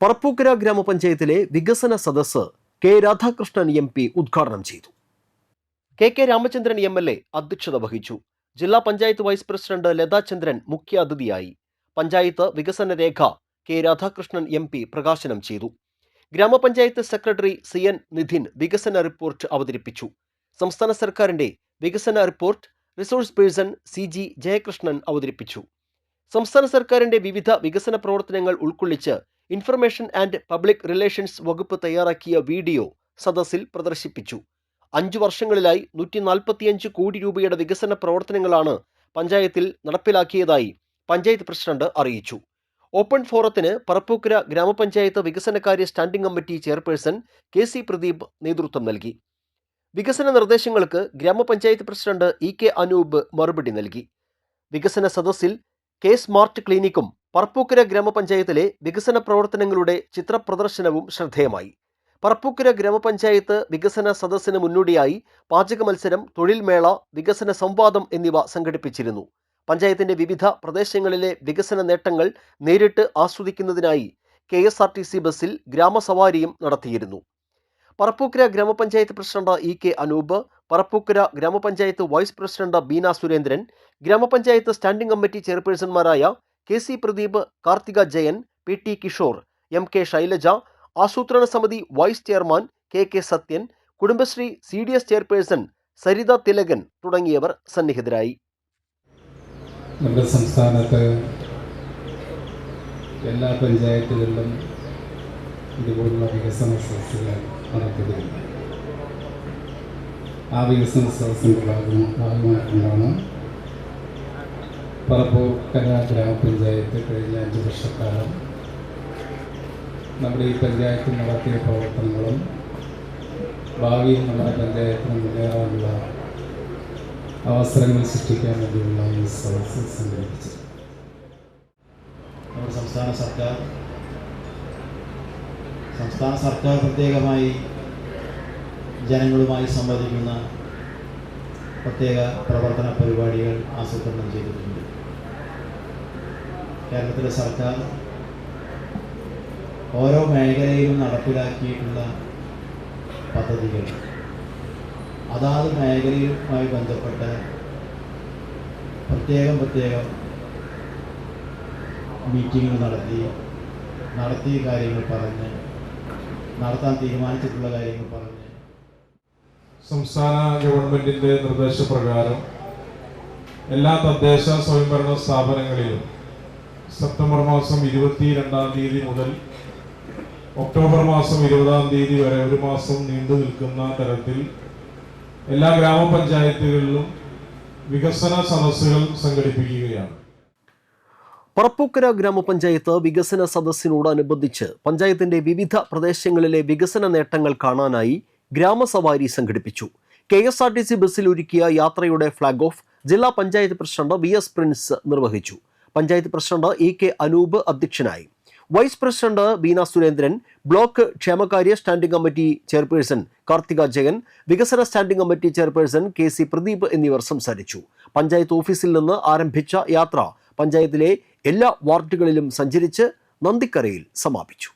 പറപ്പൂക്കര ഗ്രാമപഞ്ചായത്തിലെ വികസന സദസ്സ് കെ രാധാകൃഷ്ണൻ എം പി ഉദ്ഘാടനം ചെയ്തു. K K Ramachandran M L A അധ്യക്ഷത വഹിച്ചു. ജില്ലാ പഞ്ചായത്ത് വൈസ് പ്രസിഡന്റ് ലതാചന്ദ്രൻ മുഖ്യ അതിഥിയായി. പഞ്ചായത്ത് വികസന രേഖ കെ രാധാകൃഷ്ണൻ എം പി പ്രകാശനം ചെയ്തു. ഗ്രാമപഞ്ചായത്ത് സെക്രട്ടറി സി എൻ നിധിൻ വികസന റിപ്പോർട്ട് അവതരിപ്പിച്ചു. സംസ്ഥാന സർക്കാരിന്റെ വികസന report resource person C G Jayakrishnan അവതരിപ്പിച്ചു. സംസ്ഥാന സർക്കാരിന്റെ വിവിധ വികസന പ്രവർത്തനങ്ങൾ ഉൾക്കൊള്ളിച്ച് ഇൻഫർമേഷൻ ആൻഡ് പബ്ലിക് റിലേഷൻസ് വകുപ്പ് തയ്യാറാക്കിയ വീഡിയോ സദസ്സിൽ പ്രദർശിപ്പിച്ചു. അഞ്ചു വർഷങ്ങളിലായി നൂറ്റി നാൽപ്പത്തിയഞ്ച് കോടി രൂപയുടെ വികസന പ്രവർത്തനങ്ങളാണ് പഞ്ചായത്തിൽ നടപ്പിലാക്കിയതായി പഞ്ചായത്ത് പ്രസിഡന്റ് അറിയിച്ചു. ഓപ്പൺ ഫോറത്തിന് പറപ്പൂക്കര ഗ്രാമപഞ്ചായത്ത് വികസനകാര്യ standing committee chairperson K C Pradeep നേതൃത്വം നൽകി. വികസന നിർദ്ദേശങ്ങൾക്ക് ഗ്രാമപഞ്ചായത്ത് പ്രസിഡന്റ് ഇ കെ അനൂപ് മറുപടി നൽകി. വികസന സദസ്സിൽ കെ സ്മാർട്ട് ക്ലിനിക്കും പറപ്പൂക്കര ഗ്രാമപഞ്ചായത്തിലെ വികസന പ്രവർത്തനങ്ങളുടെ ചിത്രപ്രദർശനവും ശ്രദ്ധേയമായി. പറപ്പൂക്കര ഗ്രാമപഞ്ചായത്ത് വികസന സദസ്സിന് മുന്നോടിയായി പാചക മത്സരം തൊഴിൽ മേള വികസന സംവാദം എന്നിവ സംഘടിപ്പിച്ചിരുന്നു. പഞ്ചായത്തിന്റെ വിവിധ പ്രദേശങ്ങളിലെ വികസന നേട്ടങ്ങൾ നേരിട്ട് ആസ്വദിക്കുന്നതിനായി K S R T C ബസ്സിൽ ഗ്രാമസവാരിയും നടത്തിയിരുന്നു. പറപ്പൂക്കര ഗ്രാമപഞ്ചായത്ത് president E K Anoop Parappukkara ഗ്രാമപഞ്ചായത്ത് വൈസ് പ്രസിഡന്റ് ബീന സുരേന്ദ്രൻ ഗ്രാമപഞ്ചായത്ത് സ്റ്റാൻഡിംഗ് കമ്മിറ്റി ചെയർപേഴ്സൺമാരായ K C Pradeep Karthika Jayan P T Kishore M K Shailaja ആസൂത്രണ സമിതി vice chairman K K Sathyan Kudumbashree C D S chairperson Saritha Thilakan തുടങ്ങിയവർ സന്നിഹിതരായി. സംസ്ഥാനത്ത് എല്ലാ പഞ്ചായത്തുകളിലും ഇതുപോലുള്ള വികസന സദസ്സുകൾ നടത്തുകയുണ്ട് ആ വികസന സദസ്സിന്റെ ഭാഗം ഭാഗമായിക്കൊണ്ടാണ് പറപ്പൂക്കര ഗ്രാമപഞ്ചായത്ത് കഴിഞ്ഞ അഞ്ച് വർഷക്കാലം നമ്മുടെ ഈ പഞ്ചായത്തിൽ നടത്തിയ പ്രവർത്തനങ്ങളും ഭാവിയിൽ നമ്മുടെ പഞ്ചായത്തിന് മുന്നേറാനുള്ള അവസരങ്ങൾ സൃഷ്ടിക്കാൻ വേണ്ടിയുള്ള ഈ സദസ്സ് സംഘടിപ്പിച്ചു. നമ്മുടെ സംസ്ഥാന സർക്കാർ സംസ്ഥാന സർക്കാർ പ്രത്യേകമായി ജനങ്ങളുമായി സംവദിക്കുന്ന പ്രത്യേക പ്രവർത്തന പരിപാടികൾ ആസൂത്രണം ചെയ്തിട്ടുണ്ട്. കേരളത്തിലെ സർക്കാർ ഓരോ മേഖലയിലും നടപ്പിലാക്കിയിട്ടുള്ള പദ്ധതികൾ അതാത് മേഖലയുമായി ബന്ധപ്പെട്ട പ്രത്യേകം പ്രത്യേകം മീറ്റിങ്ങുകൾ നടത്തി നടത്തിയ കാര്യങ്ങൾ പറഞ്ഞ് നടത്താൻ തീരുമാനിച്ചിട്ടുള്ള കാര്യങ്ങൾ പറഞ്ഞ് സംസ്ഥാന ഗവൺമെന്റിന്റെ നിർദ്ദേശപ്രകാരം എല്ലാ തദ്ദേശ സ്വയംഭരണ സ്ഥാപനങ്ങളിലും സെപ്റ്റംബർ മാസം ഇരുപത്തി രണ്ടാം തീയതി മുതൽ ഒക്ടോബർ മാസം ഇരുപതാം തീയതി വരെ ഒരു മാസം നീണ്ടു നിൽക്കുന്ന തരത്തിൽ എല്ലാ ഗ്രാമപഞ്ചായത്തുകളിലും വികസന സദസ്സുകൾ സംഘടിപ്പിക്കുകയാണ്. പറപ്പൂക്കര ഗ്രാമപഞ്ചായത്ത് വികസന സദസ്സിനോടനുബന്ധിച്ച് പഞ്ചായത്തിന്റെ വിവിധ പ്രദേശങ്ങളിലെ വികസന നേട്ടങ്ങൾ കാണാനായി ഗ്രാമസവാരി സംഘടിപ്പിച്ചു. K S R T C ബസ്സിൽ ഒരുക്കിയ യാത്രയുടെ ഫ്ളാഗ് ഓഫ് ജില്ലാ panchayat president V S Prince നിർവഹിച്ചു. Panchayat president E K Anoop അധ്യക്ഷനായി. Vice president Beena Surendran block ക്ഷേമകാര്യ standing committee chairperson Karthika Jayan വികസന standing committee chairperson K C Pradeep എന്നിവർ സംസാരിച്ചു. പഞ്ചായത്ത് ഓഫീസിൽ നിന്ന് ആരംഭിച്ച യാത്ര പഞ്ചായത്തിലെ എല്ലാ വാർഡുകളിലും സഞ്ചരിച്ച് നന്ദിക്കരയിൽ സമാപിച്ചു.